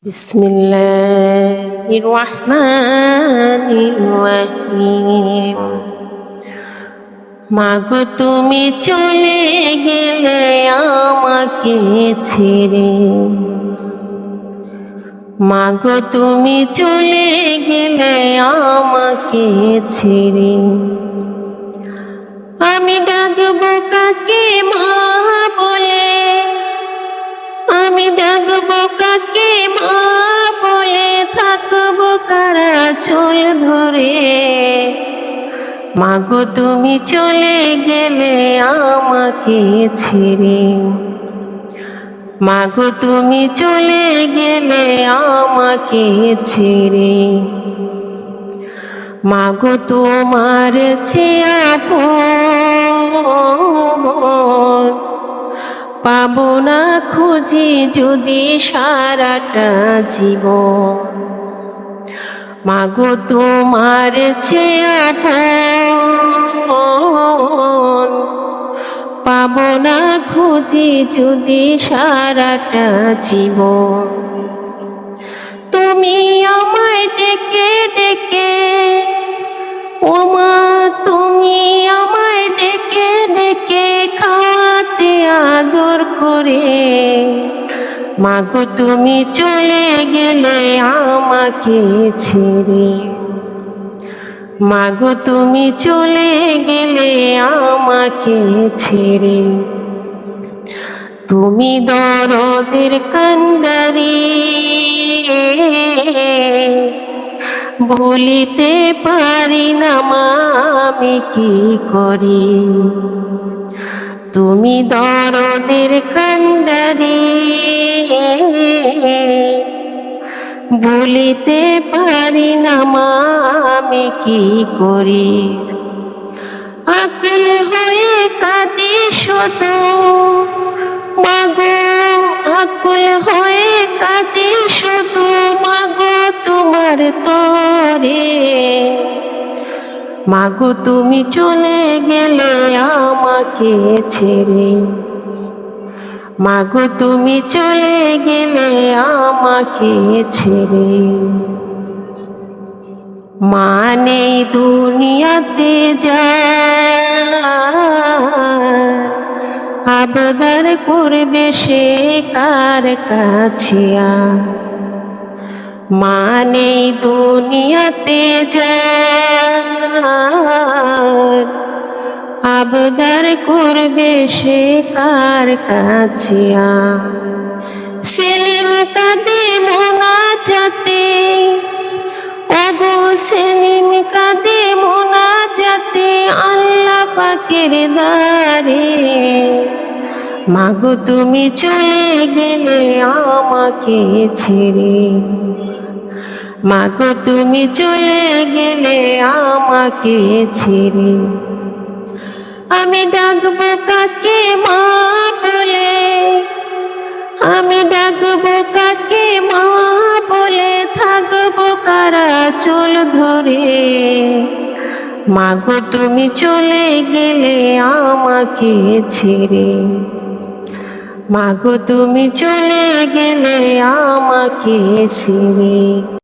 بسم الله الرحمن الرحيم মাগো তুমি চলে গেলে আমাকে ছেড়ে মাগো তুমি চলে গেলে আমাকে ছেড়ে আমি ডাকবো কাকে মা ডাকবো কাকে? মা বলে থাকব কারা? চল ধরে। মাগো, তুমি চলে গেলে আমাকে ছেড়ে। মাগো, তুমি চলে গেলে আমাকে ছেড়ে। মাগো, তোমার চেয়া পাবো না খুঁজি যদি সারাটা জীবন। মাগো তোমার চেয়া পাবো না খুঁজি যদি সারাটা জীবন। তুমি আমায় ডেকে ডেকে আদর করে। মাগো, তুমি চলে গেলে আমাকে ছেড়ে। মাগো, তুমি চলে গেলে আমাকে ছেড়ে। তুমি দরদের কান্ডারি ভুলিতে পারি না মা, আমি কি করি? তুমি দরদের কান্ডারি বলিতে পারি না মা, আমি কি করি? আকুল হয়ে কাঁদি শুধু। মাগো, আকুল হয়ে কাঁদি শুধু। মাগো, তোমার তরে। মাগো, তুমি চলে গেলে আমাকে ছেড়ে। মাগো, তুমি চলে গেলে আমাকে ছেড়ে। মানে দুনিয়াতে যা আবদার করবে সে কার কাছিয়া মানে দুনিয়াতে যা আবদার করবে সে কার কাছে সেলিম কাঁদে মোনা যাতে ওগো সেলিম কাঁদে মোনা যাতে আল্লাহ পাকের দারে মাগো তুমি চলে গেলে আমাকে ছেড়ে। মাগো তুমি চলে গেলে আমাকে ছেড়ে। আমি ডাকবো কাকে মা বলে? আমি ডাকবো কাকে মা বলে? থাকব কারা চল ধরে? মাগো, তুমি চলে গেলে আমাকে ছেড়ে। মাগো, তুমি চলে গেলে আমাকে ছেড়ে।